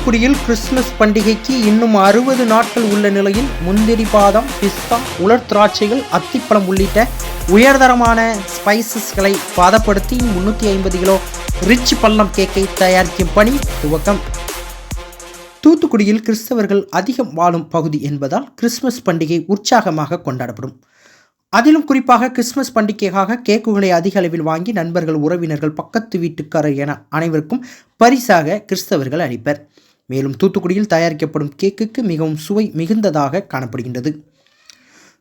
தூத்துக்குடியில் கிறிஸ்துமஸ் பண்டிகைக்கு இன்னும் அறுபது நாட்கள் உள்ள நிலையில் முந்திரி பாதம் பிஸ்தா உலர் திராட்சைகள் அத்திப்பழம் உள்ளிட்ட உயர்தரமான ஸ்பைசஸ்களை பதப்படுத்தி முன்னூற்றி ஐம்பது கிலோ ரிச் பள்ளம் கேக்கை தயாரிக்கும் பணி துவக்கம். தூத்துக்குடியில் கிறிஸ்தவர்கள் அதிகம் வாழும் பகுதி என்பதால் கிறிஸ்துமஸ் பண்டிகை உற்சாகமாக கொண்டாடப்படும். அதிலும் குறிப்பாக கிறிஸ்துமஸ் பண்டிகைக்காக கேக்குகளை அதிக அளவில் வாங்கி நண்பர்கள் உறவினர்கள் பக்கத்து வீட்டுக்காரர் என அனைவருக்கும் பரிசாக கிறிஸ்தவர்கள் அளிப்பர். மேலும் தூத்துக்குடியில் தயாரிக்கப்படும் கேக்குக்கு மிகவும் சுவை மிகுந்ததாக காணப்படுகின்றது.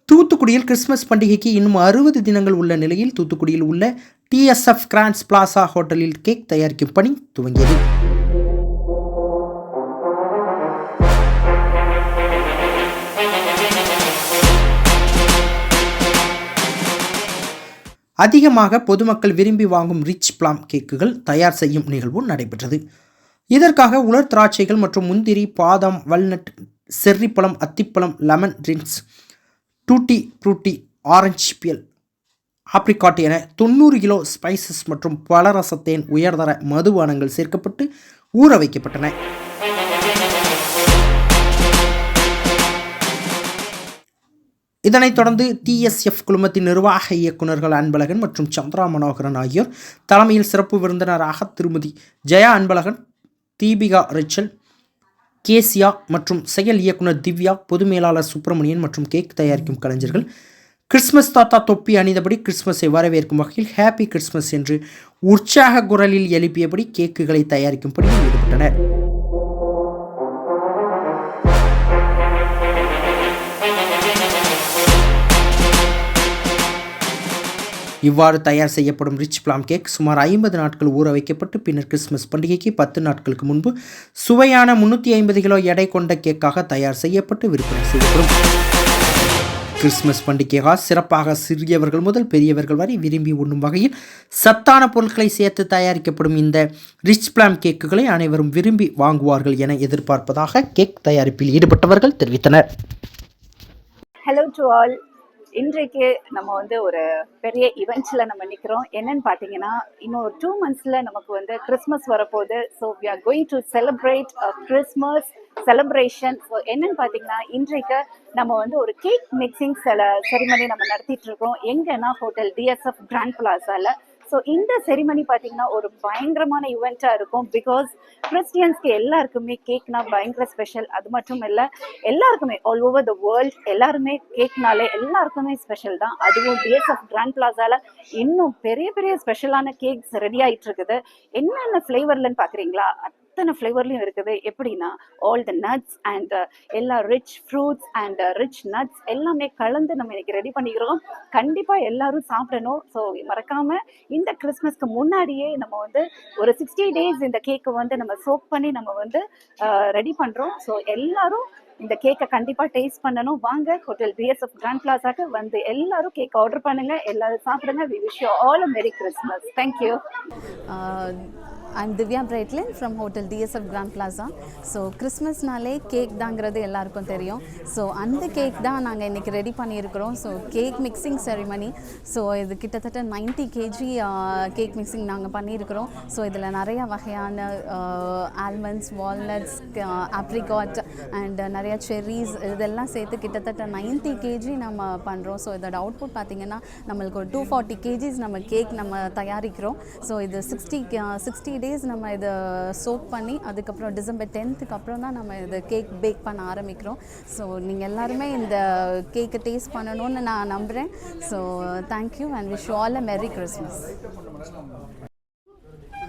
தூத்துக்குடியில் கிறிஸ்துமஸ் பண்டிகைக்கு இன்னும் அறுபது தினங்கள் உள்ள நிலையில் தூத்துக்குடியில் உள்ள டிஎஸ்எஃப் கிராண்ட்ஸ் பிளாசா ஹோட்டலில் கேக் தயாரிக்கும் பணி துவங்கியது. அதிகமாக பொதுமக்கள் விரும்பி வாங்கும் ரிச் பிளாம் கேக்குகள் தயார் செய்யும் நிகழ்வு நடைபெற்றது. இதற்காக உலர் திராட்சைகள் மற்றும் முந்திரி பாதாம் வல்நட் செர்ரிப்பழம் அத்திப்பழம் lemon drinks tutti frutti orange peel apricot என தொண்ணூறு கிலோ ஸ்பைசஸ் மற்றும் பலரசத்தேன் உயர்தர மதுபானங்கள் சேர்க்கப்பட்டு ஊற வைக்கப்பட்டன. இதனைத் தொடர்ந்து டிஎஸ்எஃப் குழுமத்தின் நிர்வாக இயக்குநர்கள் அன்பழகன் மற்றும் சந்திரா மனோகரன் ஆகியோர் தலைமையில் சிறப்பு விருந்தினராக திருமதி ஜெயா அன்பழகன் தீபிகா ரிச்சல் கேசியா மற்றும் செயல் இயக்குனர் திவ்யா பொது மேலாளர் சுப்பிரமணியன் மற்றும் கேக் தயாரிக்கும் கலைஞர்கள். கிறிஸ்மஸ் தாத்தா தொப்பி அணிந்தபடி கிறிஸ்மஸை வரவேற்கும் வகையில் ஹாப்பி கிறிஸ்மஸ் என்று உற்சாக குரலில் எழுப்பியபடி கேக்குகளை தயாரிக்கும் ஈடுபட்டனர். இவ்வாறு தயார் செய்யப்படும் ரிச் பிளாம் கேக் சுமார் ஐம்பது நாட்கள் ஊற வைக்கப்பட்டு பின்னர் கிறிஸ்மஸ் பண்டிகைக்கு பத்து நாட்களுக்கு முன்பு சுவையான முன்னூற்றி ஐம்பது கிலோ எடை கொண்ட கேக்காக தயார் செய்யப்பட்டு விற்பனை செய்யப்படும். கிறிஸ்மஸ் பண்டிகையாக சிறப்பாக சிறியவர்கள் முதல் பெரியவர்கள் வரை விரும்பி உண்ணும் வகையில் சத்தான பொருட்களை சேர்த்து தயாரிக்கப்படும் இந்த ரிச் பிளாம் கேக்குகளை அனைவரும் விரும்பி வாங்குவார்கள் என எதிர்பார்ப்பதாக கேக் தயாரிப்பில் ஈடுபட்டவர்கள் தெரிவித்தனர். ஹலோ டு ஆல் இன்றைக்கு நம்ம வந்து ஒரு பெரிய இவெண்ட்ஸில் நம்ம நிற்கிறோம் என்னன்னு பார்த்தீங்கன்னா இன்னும் ஒரு டூ மந்த்ஸில் நமக்கு வந்து கிறிஸ்மஸ் வரப்போகுது. So we are going to celebrate Christmas celebration so என்னன்னு பார்த்தீங்கன்னா இன்றைக்கு நம்ம வந்து ஒரு கேக் மிக்சிங் செல செரிமனி நம்ம நடத்திட்டு இருக்கோம். எங்கன்னா ஹோட்டல் டிஎஸ்எஃப் கிராண்ட் பிளாஸாவில் ஸோ இந்த செரிமனி பார்த்தீங்கன்னா ஒரு பயங்கரமான இவெண்ட்டாக இருக்கும். பிகாஸ் கிறிஸ்டியன்ஸ்க்கு எல்லாருக்குமே கேக்னா பயங்கர ஸ்பெஷல் அது மட்டும் இல்லை எல்லாருக்குமே ஆல் ஓவர் த வேர்ல்ட் எல்லாருமே கேக்னாலே எல்லாருக்குமே ஸ்பெஷல் தான். அதுவும் டிஎஸ்எஃப் கிராண்ட் பிளாஸால இன்னும் பெரிய பெரிய ஸ்பெஷலான கேக்ஸ் ரெடி ஆகிட்டு இருக்குது என்னென்ன ஃப்ளேவர்லன்னு பார்க்குறீங்களா அத்தனை ஃப்ளேவர்லையும் இருக்குது. எப்படின்னா ஆல் த நட்ஸ் அண்ட் எல்லா rich fruits and rich nuts எல்லாமே கலந்து நம்ம இன்னைக்கு ரெடி பண்ணிக்கிறோம். கண்டிப்பாக எல்லாரும் சாப்பிடணும். ஸோ மறக்காமல் இந்த கிறிஸ்மஸ்க்கு முன்னாடியே நம்ம வந்து ஒரு சிக்ஸ்டி டேஸ் இந்த கேக்கை வந்து நம்ம சோக் பண்ணி நம்ம வந்து uh, ரெடி பண்ணுறோம் ஸோ எல்லாரும் இந்த கேக்கை கண்டிப்பாக டேஸ்ட் பண்ணணும். வாங்க ஹோட்டல் பிஎஸ்எஃப் கிராண்ட் பிளாசாக்கு வந்து எல்லாரும் கேக் ஆர்டர் பண்ணுங்க. எல்லாரும் சாப்பிடுங்க. We wish you all a merry Christmas thank you I'm Divya Brightlin from hotel TSF Grand Plaza so கிறிஸ்மஸ்னாலே cake தாங்கிறது எல்லாருக்கும் தெரியும். ஸோ அந்த கேக் தான் நாங்கள் இன்றைக்கி ரெடி பண்ணியிருக்கிறோம். So cake mixing ceremony so இது கிட்டத்தட்ட 90 கேஜி கேக் மிக்சிங் நாங்கள் பண்ணியிருக்கிறோம். ஸோ இதில் நிறையா வகையான ஆல்மண்ட்ஸ் வால்நட்ஸ் ஆப்ரிகாட் அண்ட் நிறைய செர்ரிஸ் இதெல்லாம் சேர்த்து கிட்டத்தட்ட 90 கேஜி நம்ம பண்ணுறோம் ஸோ இதோட அவுட்புட் பார்த்திங்கன்னா நம்மளுக்கு ஒரு டூ ஃபார்ட்டி கேஜிஸ் நம்ம கேக் நம்ம தயாரிக்கிறோம். ஸோ இது சிக்ஸ்டி சிக்ஸ்டி டேஸ் நம்ம இதை சோப் பண்ணி அதுக்கப்புறம் டிசம்பர் டென்த்துக்கு அப்புறம் தான் நம்ம இது கேக் பேக் பண்ண ஆரம்பிக்கிறோம். ஸோ நீங்கள் எல்லாருமே இந்த கேக்கை டேஸ்ட் பண்ணணும்னு நான் நம்புகிறேன் so thank you and wish all a merry Christmas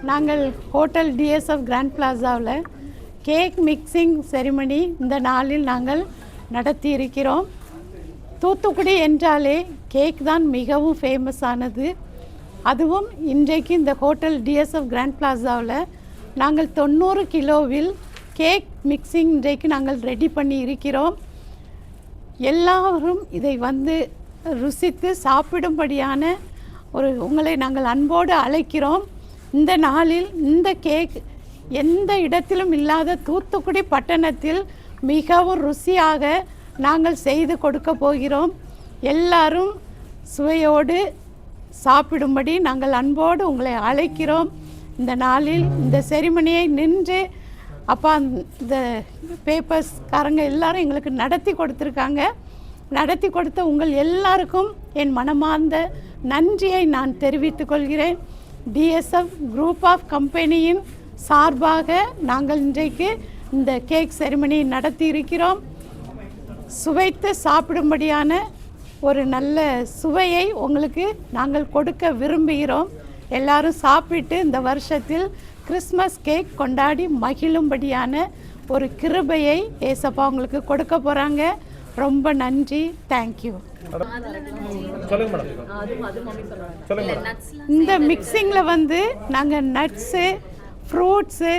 நாங்கள் ஹோட்டல் டிஎஸ்எஃப் கிராண்ட் பிளாசாவில் கேக் மிக்சிங் செரிமனி இந்த நாளில் நாங்கள் நடத்தி இருக்கிறோம் தூத்துக்குடி என்றாலே கேக் தான் மிகவும் ஃபேமஸானது அதுவும் இன்றைக்கு இந்த ஹோட்டல் டிஎஸ்எஃப் கிராண்ட் பிளாசாவில் நாங்கள் தொண்ணூறு கிலோவில் கேக் மிக்சிங் இன்றைக்கு நாங்கள் ரெடி பண்ணி இருக்கிறோம் எல்லாரும் இதை வந்து ருசித்து சாப்பிடும்படியான ஒரு உங்களை நாங்கள் அன்போடு அழைக்கிறோம். இந்த நாளில் இந்த கேக் எந்த இடத்திலும் இல்லாத தூத்துக்குடி பட்டணத்தில் மிகவும் ருசியாக நாங்கள் செய்து கொடுக்க போகிறோம். எல்லாரும் சுவையோடு சாப்பிடும்படி நாங்கள் அன்போடு உங்களை அழைக்கிறோம். இந்த நாளில் இந்த செரிமனியை நின்று அப்பா இந்த பேப்பர்ஸ்காரங்க எல்லாரும் எங்களுக்கு நடத்தி கொடுத்துருக்காங்க. நடத்தி கொடுத்த உங்கள் எல்லாருக்கும் என் மனமார்ந்த நன்றியை நான் தெரிவித்துக் கொள்கிறேன். டிஎஸ்எஃப் குரூப் ஆஃப் கம்பெனியின் சார்பாக நாங்கள் இன்றைக்கு இந்த கேக் செரிமனி நடத்தி இருக்கிறோம். சுவைத்து சாப்பிடும்படியான ஒரு நல்ல சுவையை உங்களுக்கு நாங்கள் கொடுக்க விரும்புகிறோம். எல்லாரும் சாப்பிட்டு இந்த வருஷத்தில் கிறிஸ்மஸ் கேக் கொண்டாடி மகிழும்படியான ஒரு கிருபையை ஏசப்பா உங்களுக்கு கொடுக்க போகிறாங்க ரொம்ப நன்றி. தேங்க்யூ இந்த மிக்சிங்கில் வந்து நாங்கள் நட்ஸு ஃப்ரூட்ஸு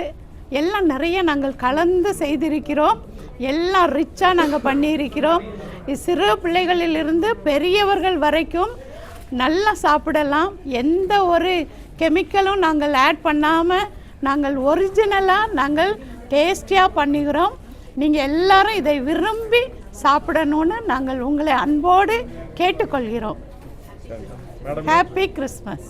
எல்லாம் நிறைய நாங்கள் கலந்து செய்திருக்கிறோம். எல்லாம் ரிச்சாக நாங்கள் பண்ணியிருக்கிறோம். சிறு பிள்ளைகளிலிருந்து பெரியவர்கள் வரைக்கும் நல்லா சாப்பிடலாம். எந்த ஒரு கெமிக்கலும் நாங்கள் ஆட் பண்ணாமல் நாங்கள் ஒரிஜினலாக நாங்கள் டேஸ்டியாக பண்ணுகிறோம் நீங்கள் எல்லாரும் இதை விரும்பி சாப்பிடணும்னு நாங்கள் உங்களை அன்போடு கேட்டுக்கொள்கிறோம். Happy Christmas